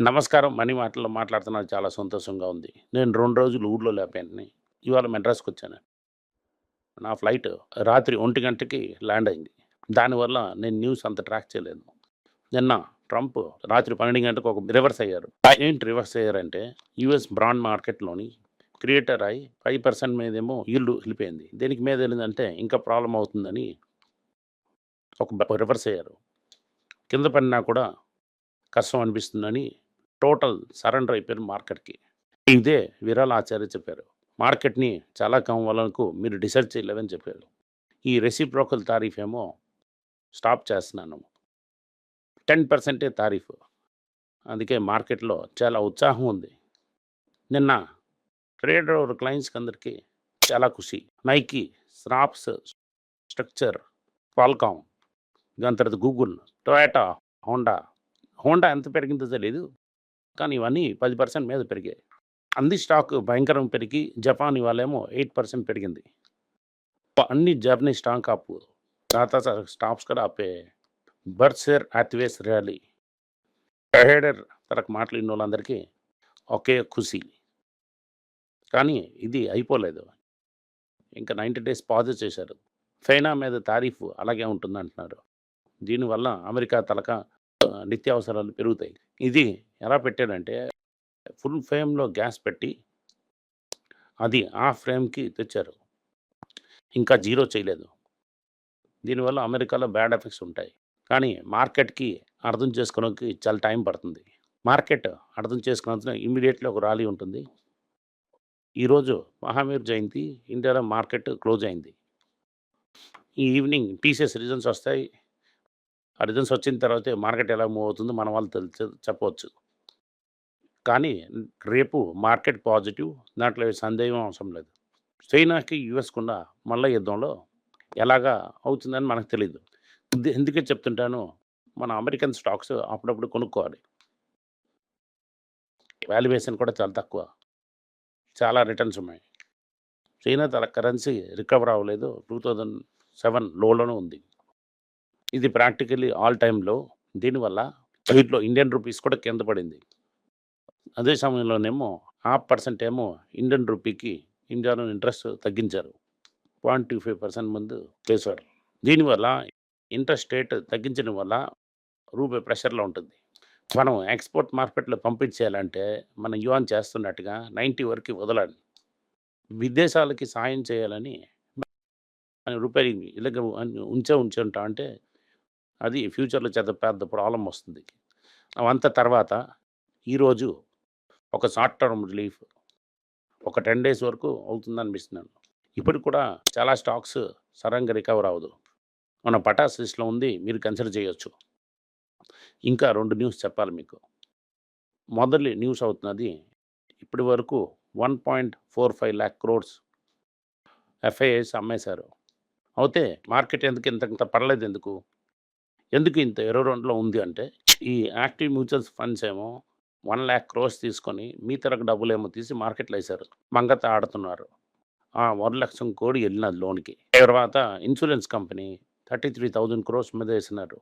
నమస్కారం. మనీ మాటల్లో మాట్లాడుతున్నాను చాలా సంతోషంగా ఉంది. నేను రెండు రోజులు ఊళ్ళో లేపాను. ఇవాళ మెడ్రాస్‌కొచ్చాను. నా ఫ్లైట్ రాత్రి ఒంటి గంటకి ల్యాండ్ అయింది. దానివల్ల నేను న్యూస్ అంత ట్రాక్ చేయలేదు. నిన్న ట్రంప్ రాత్రి పన్నెండు గంటకు ఒక రివర్స్ అయ్యారు. ఏంటి రివర్స్ అయ్యారంటే యూఎస్ బ్రాండ్ మార్కెట్‌లోని క్రియేటర్ అయ్యి ఫైవ్ పర్సెంట్ మీదేమో ఇల్లు వెళ్ళిపోయింది. దీనికి మీద వెళ్ళిందంటే ఇంకా ప్రాబ్లం అవుతుందని ఒక రివర్స్ అయ్యారు. కింద పడినా కూడా కష్టం అనిపిస్తుందని టోటల్ సరెండర్ అయిపోయారు మార్కెట్‌కి. ఇదే విరాల్ ఆచార్య చెప్పారు. మార్కెట్‌ని చాలా కాలం వరకు మీరు డిసైడ్ చేయలేదని చెప్పారు. ఈ రెసిప్రోకల్ తారీఫ్ ఏమో స్టాప్ చేస్తున్నాను. టెన్ పర్సెంటే తారీఫ్ అందుకే మార్కెట్‌లో చాలా ఉత్సాహం ఉంది. నిన్న ట్రేడర్ క్లయింట్స్‌కి అందరికి చాలా ఖుషి. నైకీ, స్నాప్స్, స్ట్రక్చర్, క్వాల్కామ్, దాని తర్వాత గూగుల్, టొయోటా, హోండా. హోండా ఎంత పెరిగిందో తెలీదు. కానీ ఇవన్నీ 10% మీద పెరిగాయి. అంది స్టాక్ భయంకరం పెరిగి జపాన్ ఇవాళేమో ఎయిట్ పర్సెంట్ పెరిగింది. అన్ని Japanese stock up. Tata stocks కూడా అప్పే. Berkshire Hathaway rally. ట్రేడర్ తరకు మాట్లాడిన వాళ్ళందరికీ ఒకే ఖుషి. కానీ ఇది అయిపోలేదు. ఇంకా 90 డేస్ పాజ్ చేశారు. చైనా మీద తారీఫ్ అలాగే ఉంటుందంటున్నారు. దీనివల్ల అమెరికా తలక నిత్యావసరాలు పెరుగుతాయి. ఇది ఎలా పెట్టాడంటే ఫుల్ ఫ్లేమ్‌లో గ్యాస్ పెట్టి అది ఆ ఫ్రేమ్కి తెచ్చారు. ఇంకా జీరో చేయలేదు. దీనివల్ల అమెరికాలో బ్యాడ్ ఎఫెక్ట్స్ ఉంటాయి. కానీ మార్కెట్‌కి అర్థం చేసుకోవడానికి చాలా టైం పడుతుంది. మార్కెట్ అర్థం చేసుకున్నంత ఇమీడియట్లీ ఒక ర్యాలీ ఉంటుంది. ఈరోజు మహావీర్ జయంతి ఇండియాలో మార్కెట్ క్లోజ్ అయింది. ఈ ఈవినింగ్ టీసీఎస్ రీజన్స్ వస్తాయి. ఆ రిజల్ట్స్ వచ్చిన తర్వాత మార్కెట్ ఎలా మూవ్ అవుతుందో మన వాళ్ళు తెలిసి చెప్పవచ్చు. కానీ రేపు మార్కెట్ పాజిటివ్. దాంట్లో సందేహం అవసరం లేదు. చైనాకి, యూఎస్‌కున్న మల్ల యుద్ధంలో ఎలాగా అవుతుందని మనకు తెలియదు ఎందుకే చెప్తుంటాను మన అమెరికన్ స్టాక్స్ అప్పుడప్పుడు కొనుక్కోవాలి. వాల్యుయేషన్ కూడా చాలా తక్కువ. చాలా రిటర్న్స్ ఉన్నాయి. చైనా తన కరెన్సీ రికవర్ అవ్వలేదు. 2007 లోలోనే ఉంది. ఇది ప్రాక్టికల్లీ ఆల్ టైంలో దీనివల్ల వీటిలో ఇండియన్ రూపీస్ కూడా కింద పడింది. అదే సమయంలోనేమో హాఫ్ పర్సెంట్ ఏమో ఇండియన్ రూపీకి ఇండియాలో ఇంట్రెస్ట్ తగ్గించారు. 0.25% ముందు చేశారు. దీనివల్ల ఇంట్రెస్ట్ రేట్ తగ్గించడం వల్ల రూపాయి ప్రెషర్‌లో ఉంటుంది. మనం ఎక్స్‌పోర్ట్ మార్కెట్‌లో పంపించేయాలంటే మనం యువాన్ చేస్తున్నట్టుగా 90 వరకు వదలాలి. విదేశాలకి సాయం చేయాలని రూపాయి ఇలాగ ఉంచే ఉంచుంటా అంటే అది ఫ్యూచర్‌లో చేత పెద్ద ప్రాబ్లం వస్తుంది. అవంతా తర్వాత ఈరోజు ఒక షార్ట్ టర్మ్ రిలీఫ్ ఒక 10 డేస్ వరకు అవుతుంది అనిపిస్తున్నాను ఇప్పటికి కూడా చాలా స్టాక్స్ సరంగా రికవర్ అవ్వదు. మన పటాస్ లిస్ట్‌లో ఉంది. మీరు కన్సిడర్ చేయొచ్చు. ఇంకా రెండు న్యూస్ చెప్పాలి మీకు. మొదటి న్యూస్ అవుతున్నది ఇప్పటి వరకు 1.45 లాక్ క్రోర్స్ ఎఫ్ఐఎస్ అమ్మేశారు. అయితే మార్కెట్ ఎందుకు ఇంత ఇంత పడలేదు ఎందుకు? ఎందుకు ఇంత 22లో ఉంది అంటే ఈ యాక్టివ్ మ్యూచువల్ ఫండ్స్ ఏమో వన్ ల్యాక్ క్రోర్స్ తీసుకొని మీ తరకు డబ్బులేమో తీసి మార్కెట్‌లో వేశారు మంగత ఆడుతున్నారు. ఆ 1,00,000 కోడి వెళ్ళినది లోన్‌కి. తర్వాత ఇన్సూరెన్స్ కంపెనీ 33,000 క్రోర్స్ మీద వేసినారు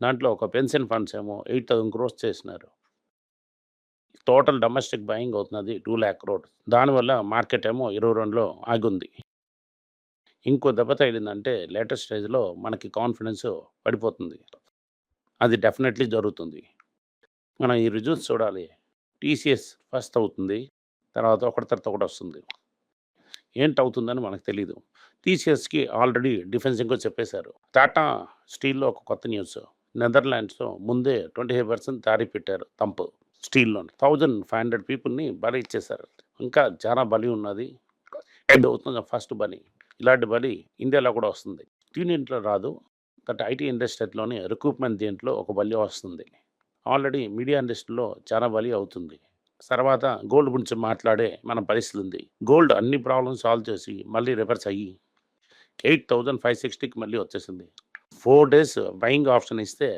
దాంట్లో ఒక పెన్షన్ ఫండ్స్ ఏమో 8,000 క్రోర్స్ చేసినారు. టోటల్ డొమెస్టిక్ బయింగ్ అవుతున్నది టూ ల్యాక్ క్రోడ్ దానివల్ల మార్కెట్ ఏమో 22లో ఆగుంది. ఇంకో దెబ్బ తగిలిందంటే లేటెస్ట్ స్టేజ్‌లో మనకి కాన్ఫిడెన్స్ పడిపోతుంది. అది డెఫినెట్‌లీ జరుగుతుంది. మనం ఈ రిజల్ట్స్ చూడాలి. టీసీఎస్ ఫస్ట్ అవుతుంది. తర్వాత ఒకటి తర్వాత ఒకటి వస్తుంది. ఏంటవుతుందని మనకు తెలియదు టీసీఎస్‌కి ఆల్రెడీ డిఫెన్సింగ్‌గా చెప్పేశారు. టాటా స్టీల్‌లో ఒక కొత్త న్యూస్. నెదర్లాండ్స్‌లో ముందే 25% టారిఫ్ పెట్టారు తంపు స్టీల్లో థౌజండ్ ఫైవ్ హండ్రెడ్ పీపుల్‌ని బలి ఇచ్చేశారు. ఇంకా చాలా బలి ఉన్నది. ఎండ్ అవుతుంది ఫస్ట్ బలి. ఇలాంటి బలి ఇండియాలో కూడా వస్తుంది. దీనింట్లో రాదు. గట్ ఐటీ ఇండస్ట్రీలోని రిక్రూట్‌మెంట్ దీంట్లో ఒక బలి వస్తుంది. ఆల్రెడీ మీడియా ఇండస్ట్రీలో చాలా బలి అవుతుంది. తర్వాత గోల్డ్ గురించి మాట్లాడే మన పరిస్థితి ఉంది. గోల్డ్ అన్ని ప్రాబ్లమ్స్ సాల్వ్ చేసి మళ్ళీ రివర్స్ అయ్యి 8,560కి మళ్ళీ వచ్చేసింది. ఫోర్ డేస్ బయింగ్ ఆప్షన్ ఇస్తే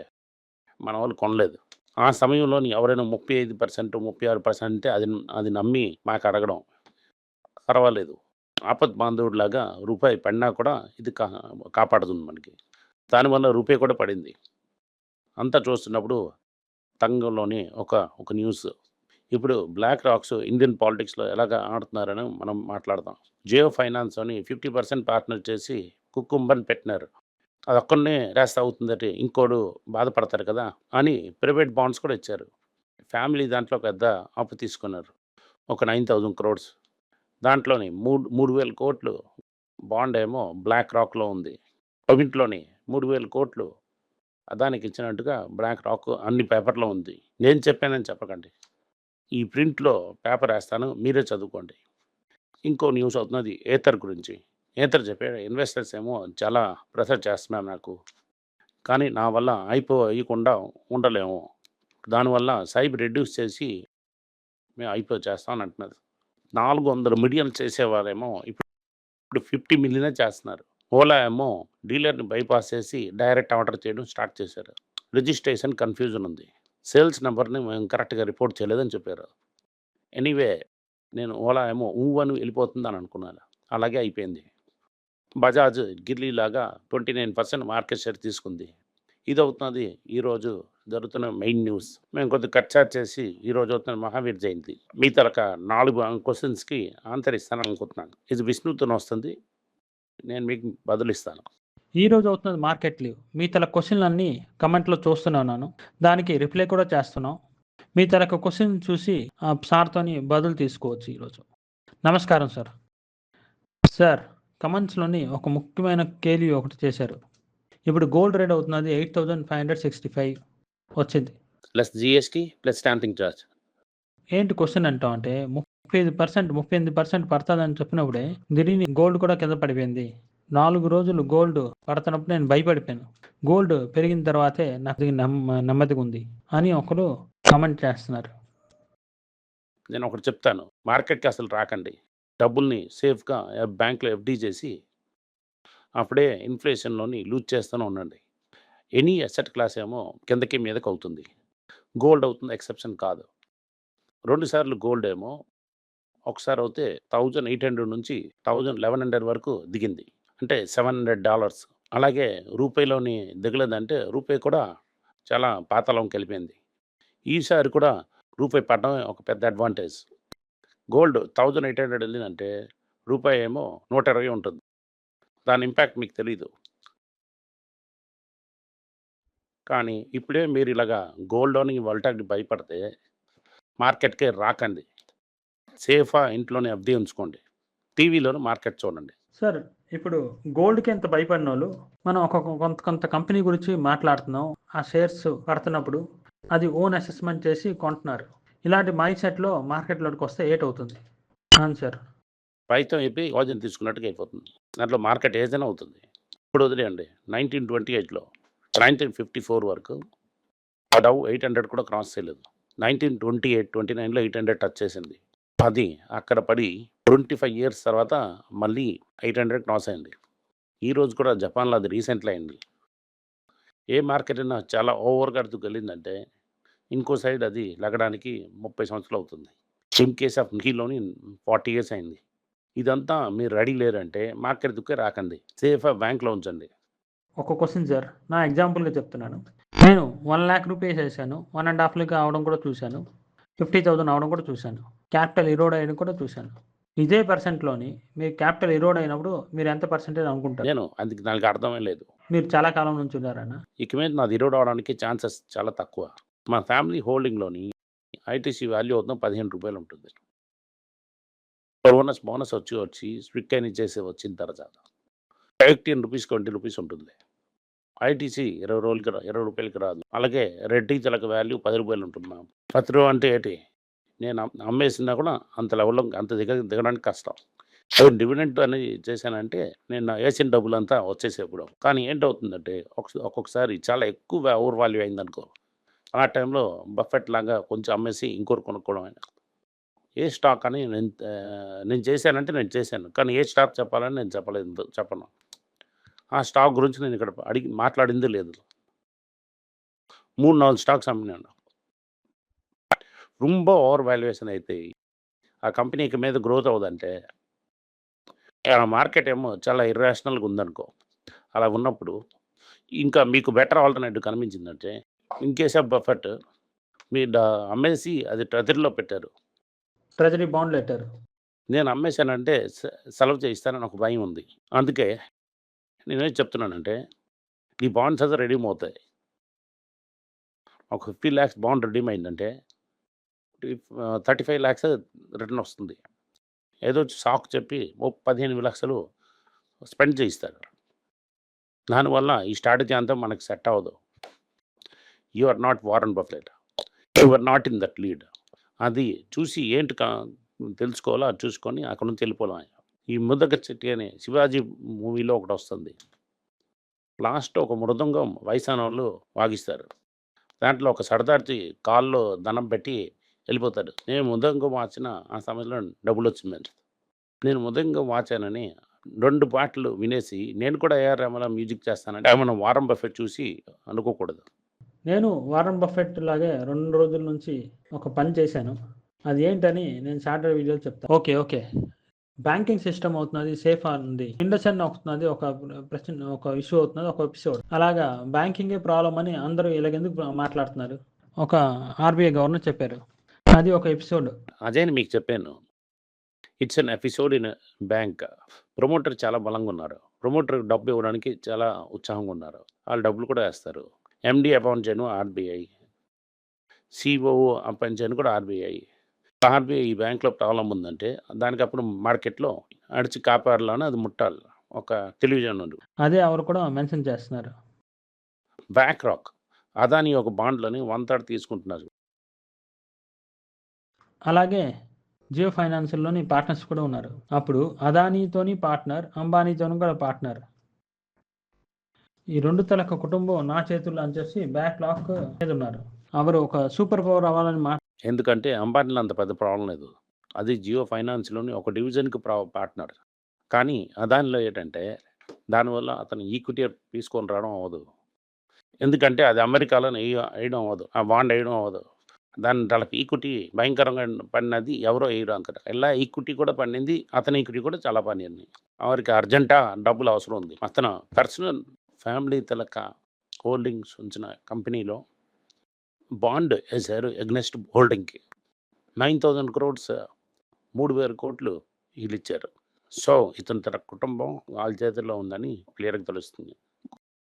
మన వాళ్ళు కొనలేదు. ఆ సమయంలోని ఎవరైనా 35%, 36% అంటే అది అది నమ్మి మాకు అడగడం. పర్వాలేదు. ఆపత్ బాంధవుడిలాగా రూపాయి పడినా కూడా ఇది కా కాపాడుతుంది మనకి. దానివల్ల రూపాయి కూడా పడింది. అంతా చూస్తున్నప్పుడు తంగంలోని ఒక ఒక న్యూస్. ఇప్పుడు బ్లాక్ రాక్స్ ఇండియన్ పాలిటిక్స్లో ఎలాగ ఆడుతున్నారని మనం మాట్లాడదాం. జియో ఫైనాన్స్ అని ఫిఫ్టీ పర్సెంట్ పార్ట్నర్ చేసి కుక్కుంబన్ పెట్టినారు. అది ఒక్కడనే రేస్ట్ అవుతుందంటే ఇంకోడు బాధపడతారు కదా అని ప్రైవేట్ బాండ్స్ కూడా ఇచ్చారు. ఫ్యామిలీ దాంట్లో పెద్ద అప్పు తీసుకున్నారు. ఒక నైన్ థౌజండ్ క్రోడ్స్. దాంట్లోని మూడు మూడు వేల కోట్లు బాండ్ ఏమో బ్లాక్ రాక్లో ఉంది. అవింట్లోని మూడు వేల కోట్లు అదానికి ఇచ్చినట్టుగా బ్లాక్ రాక్ అన్ని పేపర్లో ఉంది. నేను చెప్పానని చెప్పకండి. ఈ ప్రింట్లో పేపర్ వేస్తాను మీరే చదువుకోండి. ఇంకో న్యూస్ అవుతున్నది ఏతర్ గురించి. ఏతర్ చెప్పే ఇన్వెస్టర్స్ ఏమో చాలా ప్రెషర్ చేస్తున్నారు నాకు. కానీ నా వల్ల అయిపో అయ్యకుండా ఉండలేము. దానివల్ల సైబ్ రెడ్యూస్ చేసి మేము అయిపో చేస్తామని అంటున్నారు. నాలుగు వందల మిలియన్ చేసేవారేమో ఇప్పుడు ఇప్పుడు ఫిఫ్టీ మిలియనే చేస్తున్నారు. ఓలా ఏమో డీలర్ని బైపాస్ చేసి డైరెక్ట్ ఆర్డర్ చేయడం స్టార్ట్ చేశారు. రిజిస్ట్రేషన్ కన్ఫ్యూజన్ ఉంది. సేల్స్ నెంబర్ని మేము కరెక్ట్గా రిపోర్ట్ చేయలేదని చెప్పారు. ఎనీవే నేను ఓలా ఏమో ఊ అని వెళ్ళిపోతుంది అని అనుకున్నాను. అలాగే అయిపోయింది. బజాజ్ గిర్లీ లాగా twenty nine percent market share తీసుకుంది. ఇది అవుతున్నది ఈరోజు జరుగుతున్న మెయిన్ న్యూస్. మేము కొద్దిగా కట్ చేసి ఈరోజు అవుతున్న మహావీర్ జయంతి. మీ తరక నాలుగు క్వశ్చన్స్కి ఆన్సర్ ఇస్తాను అనుకుంటున్నాను. ఇది విష్ణుతో వస్తుంది. నేను మీకు బదులిస్తాను ఈ రోజు అవుతున్నది మార్కెట్ లీవ్. మీ తల క్వశ్చన్లు అన్నీ కమెంట్లో చూస్తున్నాను దానికి రిప్లై కూడా చేస్తున్నాం. మీ తల క్వశ్చన్ చూసి ఆ సార్తోని బదులు తీసుకోవచ్చు ఈరోజు నమస్కారం సార్. సార్ కమెంట్స్లోని ఒక ముఖ్యమైన కేలి ఒకటి చేశారు. ఇప్పుడు గోల్డ్ రేట్ అవుతున్నది eight thousand five hundred sixty five. వచ్చింది. Plus GST plus stamping charge. ఏంటి క్వశ్చన్ అంటాం అంటే ముప్పై ఐదు పర్సెంట్ ముప్పై ఎనిమిది పర్సెంట్ పడుతుందని చెప్పినప్పుడే దిరిని గోల్డ్ కూడా కింద పడిపోయింది. నాలుగు రోజులు గోల్డ్ పడుతున్నప్పుడు నేను భయపడిపోయాను. గోల్డ్ పెరిగిన తర్వాతే నాకు నమ్మ నెమ్మదిగా ఉంది అని ఒకరు కమెంట్ చేస్తున్నారు. నేను ఒకటి చెప్తాను. మార్కెట్కి అసలు రాకండి. డబ్బుల్ని సేఫ్గా బ్యాంక్లో ఎఫ్డీ చేసి అప్పుడే ఇన్ఫ్లేషన్లోని లూజ్ చేస్తూనే ఉండండి. ఎనీ అసెట్ క్లాస్ ఏమో కిందకి మీదకి అవుతుంది గోల్డ్ అవుతుంది ఎక్సెప్షన్ కాదు. రెండుసార్లు గోల్డ్ ఏమో ఒకసారి అయితే థౌజండ్ ఎయిట్ హండ్రెడ్ నుంచి థౌజండ్ లెవెన్ హండ్రెడ్ వరకు దిగింది. అంటే సెవెన్ హండ్రెడ్ డాలర్స్. అలాగే రూపాయిలోని దిగలేదంటే రూపాయి కూడా చాలా పాతలం కలిపింది. ఈసారి కూడా రూపాయి పడడం ఒక పెద్ద advantage. Gold thousand eight hundred వెళ్ళిందంటే రూపాయి ఏమో నూట ఇరవై ఉంటుంది. దాని ఇంపాక్ట్ మీకు తెలీదు. కానీ ఇప్పుడే మీరు ఇలాగా గోల్డ్లోని వల్టాకి భయపడితే మార్కెట్కే రాకండి. సేఫా ఇంట్లోనే అబ్ది ఉంచుకోండి. టీవీలోనే మార్కెట్ చూడండి. సార్ ఇప్పుడు గోల్డ్కి ఎంత భయపడిన వాళ్ళు మనం ఒక కొంత కొంత కంపెనీ గురించి మాట్లాడుతున్నాం. ఆ షేర్స్ పడుతున్నప్పుడు అది ఓన్ అసెస్మెంట్ చేసి కొంటున్నారు. ఇలాంటి మైండ్ సెట్లో మార్కెట్లోకి వస్తే ఏట్ అవుతుంది? అవును సార్. పైతో చెప్పి వాజన్ తీసుకున్నట్టుగా అయిపోతుంది. దాంట్లో మార్కెట్ ఏదైనా అవుతుంది. ఇప్పుడు వదిలేయండి. నైన్టీన్ ట్వంటీ ఎయిట్లో నైన్టీన్ ఫిఫ్టీ ఫోర్ వరకు ఆ డవ్ ఎయిట్ హండ్రెడ్ కూడా క్రాస్ చేయలేదు. నైన్టీన్ ట్వంటీ ఎయిట్ ట్వంటీ నైన్లో ఎయిట్ హండ్రెడ్ టచ్ చేసింది. అది అక్కడ పడి ట్వంటీ ఫైవ్ ఇయర్స్ తర్వాత మళ్ళీ ఎయిట్ హండ్రెడ్ క్రాస్ అయింది. ఈరోజు కూడా జపాన్లో అది రీసెంట్లో అయింది. ఏ మార్కెట్ అయినా చాలా ఓవర్గా వెళ్ళిందంటే ఇంకో సైడ్ అది లగడానికి ముప్పై సంవత్సరాలు అవుతుంది. ఇన్ కేస్ ఆఫ్ నీలోని ఫార్టీ ఇయర్స్ అయింది. ఇదంతా మీరు రెడీ లేరంటే మార్కెట్ దుక్కే రాకండి. సేఫ్గా బ్యాంక్లో ఉంచండి. ఒక క్వశ్చన్ సార్ నా ఎగ్జాంపుల్గా చెప్తున్నాను. నేను వన్ ల్యాక్ రూపీస్ వేసాను. వన్ అండ్ హాఫ్ ల్యాక్ అవడం కూడా చూశాను. ఫిఫ్టీ థౌసండ్ అవడం కూడా చూశాను. క్యాపిటల్ ఇరోడ్ అయ్యడం కూడా చూశాను. ఇదే పర్సెంట్లోని మీరు క్యాపిటల్ ఇరోడ్ అయినప్పుడు మీరు ఎంత పర్సెంటేజ్ అనుకుంటారు? నేను అందుకు దానికి అర్థమే లేదు. మీరు చాలా కాలం నుంచి ఉన్నారన్న ఇక మీద నాది ఇరోడ్ అవడానికి ఛాన్సెస్ చాలా తక్కువ. మా ఫ్యామిలీ హోల్డింగ్లోని ఐటీసీ వాల్యూ అవుతుంది పదిహేను రూపాయలు ఉంటుంది. బోనస్ బోనస్ వచ్చి వచ్చి స్విక్ అయిన చేసి వచ్చిన తర్వాత. ఎయిటీన్ రూపీస్ ట్వంటీ రూపీస్ ఉంటుంది. ఐటీసీ ఇరవై రోజులకి రా- ఇరవై రూపాయలకి రాదు. అలాగే రెడ్డి తలకు వాల్యూ పది రూపాయలు ఉంటుంది పది రూపాయలు అంటే ఏంటి? నేను అమ్మేసినా కూడా అంత లెవెల్లో అంత దిగ దిగడానికి కష్టం. అవి డివిడెంట్ అనేది చేశానంటే నేను నా వేసిన డబ్బులు అంతా వచ్చేసేప్పుడు కానీ ఏంటవుతుందంటే ఒక్కొక్కసారి చాలా ఎక్కువ ఓవర్ వాల్యూ అయిందనుకో ఆ టైంలో బఫెట్ లాగా కొంచెం అమ్మేసి ఇంకోరు కొనుక్కోవడం అయినా ఏ స్టాక్ అని నేను నేను చేశానంటే నేను చేశాను. కానీ ఏ స్టాక్ చెప్పాలని నేను చెప్పలేదు చెప్పను. ఆ స్టాక్ గురించి నేను ఇక్కడ అడిగి మాట్లాడింది లేదు. మూడు నాలుగు స్టాక్స్ అమ్మినాను రొంబ ఓవర్ వాల్యుయేషన్ అయితే ఆ కంపెనీకి మీద గ్రోత్ అవుదంటే ఆ మార్కెట్ ఏమో చాలా ఇర్రాషనల్గా ఉందనుకో. అలా ఉన్నప్పుడు ఇంకా మీకు బెటర్ ఆల్టర్నేటివ్ కనిపించిందంటే ఇన్కేస్ ఆఫ్ బఫెట్ మీరు అమ్మేసి అది ట్రెజరీలో పెట్టారు. ట్రెజరీ బాండ్లు పెట్టారు నేను అమ్మేశానంటే సెలవు చేయిస్తానని ఒక భయం ఉంది. అందుకే నేనేం చెప్తున్నానంటే, ఈ బాండ్స్ అయితే రెడీమ్ అవుతాయి. ఒక 50,00,000 బాండ్ రెడీమ్ అయిందంటే థర్టీ ఫైవ్ ల్యాక్స్ రిటర్న్ వస్తుంది. ఏదో షాక్ చెప్పి ఓ 15,00,000 స్పెండ్ చేయిస్తారు. దానివల్ల ఈ స్ట్రాటజీ అంతా మనకు సెట్ అవ్వదు. You are not Warren Buffett you are not in that lead. అది చూసి ఏంటి కా తెలుసుకోవాలో అది చూసుకొని అక్కడి నుంచి వెళ్ళిపోవడమే. ఈ ముద్దక చెట్టి అని 'శివాజీ' మూవీలో ఒకటొస్తుంది. లాస్ట్‌లో ఒక మృదంగం వయసానోళ్ళు వాగిస్తారు. దాంట్లో ఒక సర్దార్‌జీ కాల్లో దండం పెట్టి వెళ్ళిపోతాడు. నేను మృదంగం వాచిన ఆ సమయంలో డబ్బులొచ్చిందని. నేను మృదంగం వాచానని 2 పాటలు వినేసి నేను కూడా ఏఆర్ రెహమాన్‌లా మ్యూజిక్ చేస్తానంటే మనం వారన్ బఫెట్ చూసి అనుకోకూడదు. నేను వారన్ బఫెట్ లాగే 2 రోజుల నుంచి ఒక పని చేశాను. అది ఏంటని నేను సాటర్‌డే వీడియోలో చెప్తా. ఓకే. ఓకే. బ్యాంకింగ్ సిస్టమ్ అవుతున్నది. సేఫ్ ఉంది. ఇండస్ఇండ్ అవుతున్నది. ఒక ప్రశ్న ఒక ఇష్యూ అవుతున్నది. ఒక ఎపిసోడ్. అలాగా బ్యాంకింగే ప్రాబ్లమ్ అని అందరూ ఇలాగెందుకు మాట్లాడుతున్నారు? ఒక ఆర్‌బీఐ గవర్నర్ చెప్పారు. అది ఒక ఎపిసోడ్. అదే అని మీకు చెప్పాను. It's an episode in bank. Promoter చాలా బలంగా ఉన్నారు. ప్రమోటర్ డబ్బు ఇవ్వడానికి చాలా ఉత్సాహంగా ఉన్నారు. వాళ్ళు డబ్బులు కూడా వేస్తారు. ఎండీ అపాయింట్ చేయను ఆర్‌బీఐ. సిఓ అపాయింట్ చేయను కూడా ఆర్‌బీఐ. ఆర్‌బీఐ ఈ బ్యాంక్‌లో ప్రాబ్లమ్ ఉందంటే దానికి అప్పుడు మార్కెట్‌లో అడిచి కాపాడాలని అది ముట్టాలి. ఒక తెలివిజనుడు. అదే ఎవరు కూడా మెన్షన్ చేస్తున్నారు. Black rock. అదానీ ఒక బాండ్‌లని 1/3 తీసుకుంటున్నారు. అలాగే జియో ఫైనాన్షియల్‌లోని పార్ట్నర్స్ కూడా ఉన్నారు. అప్పుడు అదానీతోని పార్ట్నర్, అంబానీతోని కూడా పార్ట్నర్. ఈ 2 తలక కుటుంబం నా చేతుల్లో అని చెప్పి బ్యాక్ లాక్ మీద ఉన్నారు. అవరు ఒక సూపర్ పవర్ అవ్వాలని మా ఎందుకంటే అంబానీలో అంత పెద్ద ప్రాబ్లమ్ లేదు. అది జియో ఫైనాన్స్‌లోని ఒక డివిజన్‌కి ప్రా పార్ట్నర్. కానీ అదానిలో ఏంటంటే దానివల్ల అతను ఈక్విటీ తీసుకొని రావడం అవ్వదు. ఎందుకంటే అది అమెరికాలో వేయడం ఎయడం అవ్వదు. ఆ బాండ్ ఎయడం అవ్వదు. దాని దానికి ఈక్విటీ భయంకరంగా పడినది ఎవరో ఎయరు అక్కడ. ఇలా ఈక్విటీ కూడా పడింది. అతని ఈక్విటీ కూడా చాలా పడింది. వారికి అర్జెంటా డబ్బులు అవసరం ఉంది. అతను పర్సనల్ ఫ్యామిలీ తలక హోల్డింగ్స్ ఉంచిన కంపెనీలో బాండ్ వేశారు ఎగ్నెస్ట్ హోల్డింగ్‌కి. నైన్ థౌజండ్ క్రోడ్స్ మూడు వేల కోట్లు వీళ్ళిచ్చారు. సో, ఇతని తన కుటుంబం వాళ్ళ చేతుల్లో ఉందని క్లియర్‌గా తెలుస్తుంది.